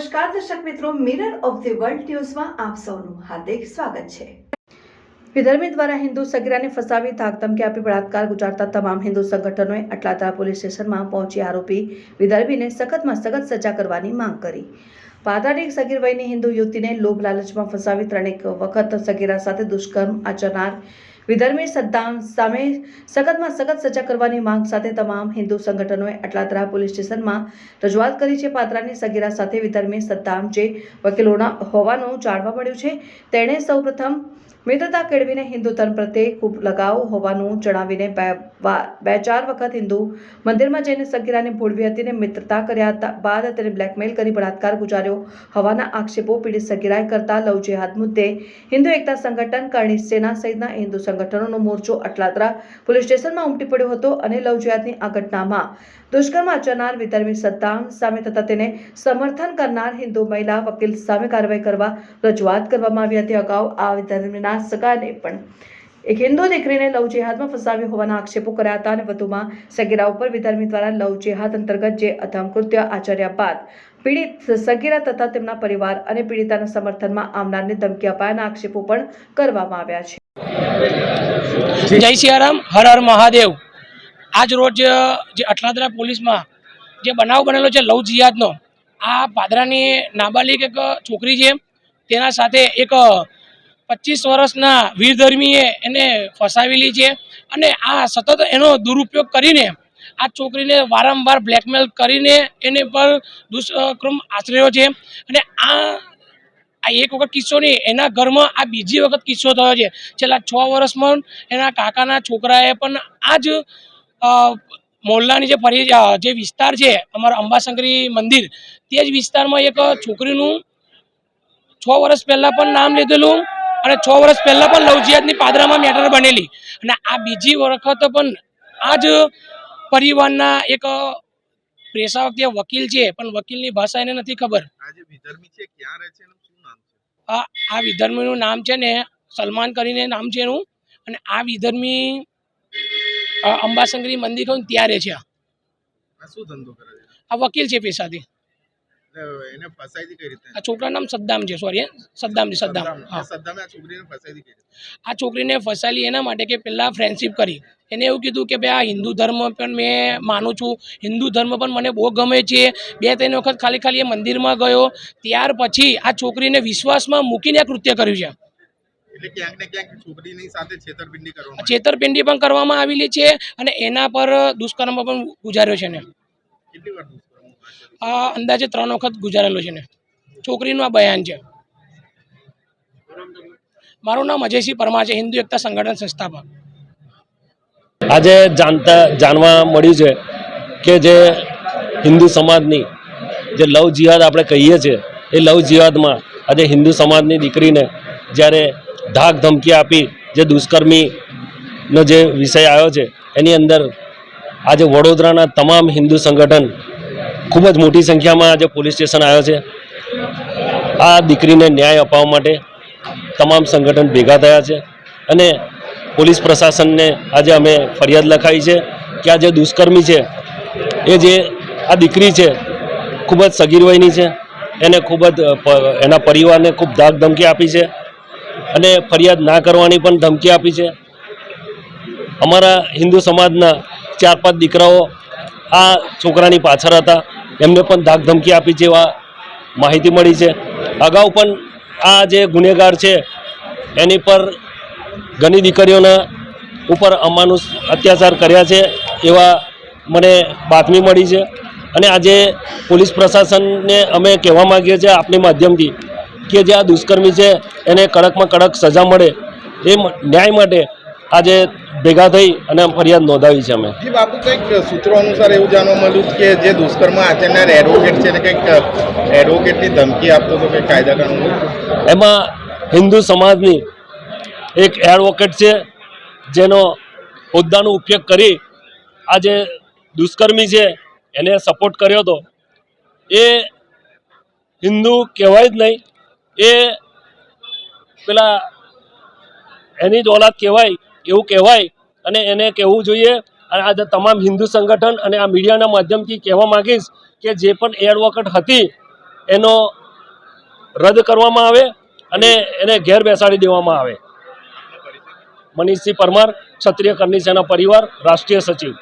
નમસ્કાર, દર્શક મિત્રો મિરર ઓફ ધી વર્લ્ડ ન્યૂઝમાં આપ સૌનું હાર્દિક સ્વાગત છે. વિધર્મી દ્વારા હિન્દુ સગીરાને ફસાવી ધાકધમકી આપી બળાત્કાર ગુજારતા તમામ હિન્દુ સંગઠનોએ અટલાદરા પોલીસ સ્ટેશનમાં પહોંચી આરોપી વિધર્મીને સખતમાં સખત સજા કરવાની માંગ કરી. પાદારી સગીર વયની હિન્દુ યુવતીને લોભ લાલચમાં ફસાવી ત્રણેક વખત સગીરા સાથે દુષ્કર્મ આચરનાર વિધર્મી સદ્દામ સામે સખતમાં સખત સજા કરવાની માંગ સાથે તમામ હિન્દુ સંગઠનોએ અટલાદરા પોલીસ સ્ટેશનમાં રજૂઆત કરી છે. પાત્રાની સગીરા સાથે વિધર્મી સદ્દામ જે વકીલોના હોવાનું જાણવા મળ્યું છે. તેણે સૌપ્રથમ મિત્રતા કેળવીને હિન્દુ ધર્મ પ્રત્યે ખૂબ લગાવ હોવાનું જણાવીને બે ચાર વખત હિન્દુ મંદિરમાં જઈને સગીરાને ભોળવી હતી અને મિત્રતા કર્યા બાદ તેને બ્લેકમેલ કરી બળાત્કાર ગુજાર્યો. હોવાના આક્ષેપો પીડિત સગીરાએ કરતા લવ જેહાદ મુદ્દે હિન્દુ એકતા સંગઠન કરણી સેના સહિતના હિન્દુ સંગઠનોનો મોરચો અટલાદરા પોલીસ સ્ટેશનમાં ઉમટી પડ્યો હતો અને લવ જેહાદની આ ઘટનામાં દુષ્કર્મ આચરનાર વિધર્મી સદ્દામ સામે તથા તેને સમર્થન કરનાર હિન્દુ મહિલા વકીલ સામે કાર્યવાહી કરવા રજૂઆત કરવામાં આવી હતી. અગાઉ આ વિધર્મીના સગાને પણ એક હિન્દુ દીકરીને લવ જેહાદમાં ફસાવી હોવાના આક્ષેપો કર્યા હતા અને વધુમાં સગીરા ઉપર વિધર્મી દ્વારા લવ જેહાદ અંતર્ગત જે અધમ કૃત્ય આચર્યા બાદ પીડિત સગીરા તથા તેમના પરિવાર અને પીડિતાના સમર્થનમાં આવનારને ધમકી અપાયાના આક્ષેપો પણ કરવામાં આવ્યા છે. જય સિયારામ, હર હર મહાદેવ. આજ રોજ જે અટલાદરા પોલીસમાં જે બનાવ બનેલો છે લવ જિયાદનો, આ પાદરાની નાબાલિક એક છોકરી છે, તેના સાથે એક પચીસ વર્ષના વીરધર્મીએ એને ફસાવેલી છે અને આ સતત એનો દુરુપયોગ કરીને આ છોકરીને વારંવાર બ્લેકમેલ કરીને એને પર દુષ્કર્મ આચર્યો છે. અને આ આ એક વખત કિસ્સો નહીં, એના ઘરમાં આ બીજી વખત કિસ્સો થયો છે. છેલ્લા છ વર્ષમાં એના કાકાના છોકરાએ પણ આ જ મોહલ્લાની જે ફરી જે વિસ્તાર છે, અમારા અંબાશંકરી મંદિર, તે જ વિસ્તારમાં એક છોકરીનું છ વર્ષ પહેલાં પણ નામ લીધેલું. અને છ વર્ષ પહેલાં પણ લવજિયાતની પાદરામાં મેટર બનેલી. અને આ બીજી વખત પણ આ જ પરિવારના એક પેશા વખતે વકીલ છે પણ વકીલની ભાષા એને નથી ખબર. આ વિધર્મીનું નામ છે ને સલમાન કરીને નામ છે એનું. અને આ વિધર્મી અંબાશંકરી મંદિર કહું ત્યાં રહે છે આ. આ શું ધંધો કરે છે? આ વકીલ છે પેશાથી. એને ફસાઈ કઈ રીતે? આ છોકરાનું નામ સદ્દામ છે સોરી સદ્દામ છે સદ્દામ. સદ્દામ. હા. સદ્દામે આ છોકરીને ફસાઈ કઈ રીતે? આ છોકરીને ફસાયેલી એના માટે કે પહેલાં ફ્રેન્ડશિપ કરી. એને એવું કીધું કે ભાઈ આ હિન્દુ ધર્મ પણ મેં માનું છું. હિન્દુ ધર્મ પણ મને બહુ ગમે છે. બે ત્રણ વખત ખાલી ખાલી એ મંદિરમાં ગયો. ત્યાર પછી આ છોકરીને વિશ્વાસમાં મૂકીને આ કૃત્ય કર્યું છે. છેતરપિંડી પણ કરવામાં આવેલી છે અને એના પર દુષ્કર્મ પણ ગુજાર્યો છે ને કેટલી વાર? અંદાજે ત્રણ વખત ગુજારેલો છે ને. છોકરીનું આ બયાન છે. મારું નામ અજયસિંહ પરમાર છે, હિન્દુ એકતા સંગઠન સંસ્થાપક. આજે જાણતા, જાણવા મળ્યું છે કે જે હિન્દુ સમાજની જે લવ જિહાદ આપણે કહીએ છીએ, એ લવ જિહાદમાં આજે હિન્દુ સમાજની દીકરીને જ્યારે ધાક ધમકી આપી, જે દુષ્કર્મીનો જે વિષય આવ્યો છે, એની અંદર આજે વડોદરાના તમામ હિન્દુ સંગઠન ખૂબ જ મોટી સંખ્યામાં આજે પોલીસ સ્ટેશન આવ્યો છે. આ દીકરીને ન્યાય અપાવવા માટે તમામ સંગઠન ભેગા થયા છે અને પોલીસ પ્રશાસનને આજે અમે ફરિયાદ લખાવી છે કે આ જે દુષ્કર્મી છે, એ જે આ દીકરી છે, ખૂબ જ સગીર વયની છે. એને ખૂબ જ એના પરિવારને ખૂબ ધાક ધમકી આપી છે અને ફરિયાદ ના કરવાની પણ ધમકી આપી છે. અમારા હિન્દુ સમાજના ચાર પાંચ દીકરાઓ આ છોકરાની પાછળ હતા. એમને પણ ધાકધમકી આપી જેવા માહિતી મળી છે. અગાઉ પણ આ જે ગુનેગાર છે, એની પર ઘણી દીકરીઓના ઉપર અમાનુષ અત્યાચાર કર્યા છે એવા મને બાતમી મળી છે. અને આજે પોલીસ પ્રશાસનને અમે કહેવા માગીએ છીએ આપની માધ્યમથી કે જે આ દુષ્કર્મી છે, એને કડકમાં કડક સજા મળે. એ ન્યાય માટે આજે ભેગા થઈ અને ફરિયાદ નોંધાવી છે અમે. જી બાપુ કંઈક સૂત્રો અનુસાર એવું જાણવા મળ્યું કે જે દુષ્કર્મ આચરનાર એડવોકેટ છે ને કંઈક એડવોકેટની ધમકી આપતો હતો કે કાયદા કાનૂન એમાં હિન્દુ સમાજની એક એડવોકેટ છે જેનો હોદ્દાનો ઉપયોગ કરી આજે દુષ્કર્મી છે એને સપોર્ટ કર્યો હતો. એ હિન્દુ કહેવાય જ નહીં. એ પેલા એની જ ઓલાદ કહેવાય એવું કહેવાય અને એને કહેવું જોઈએ. અને આ તમામ હિન્દુ સંગઠન અને આ મીડિયાના માધ્યમથી કહેવા માગીશ કે જે પણ એડવોકેટ હતી એનો રદ કરવામાં આવે અને એને ઘેર બેસાડી દેવામાં આવે. મનીષસિંહ પરમાર, ક્ષત્રિય કરની સેના પરિવાર, રાષ્ટ્રીય સચિવ.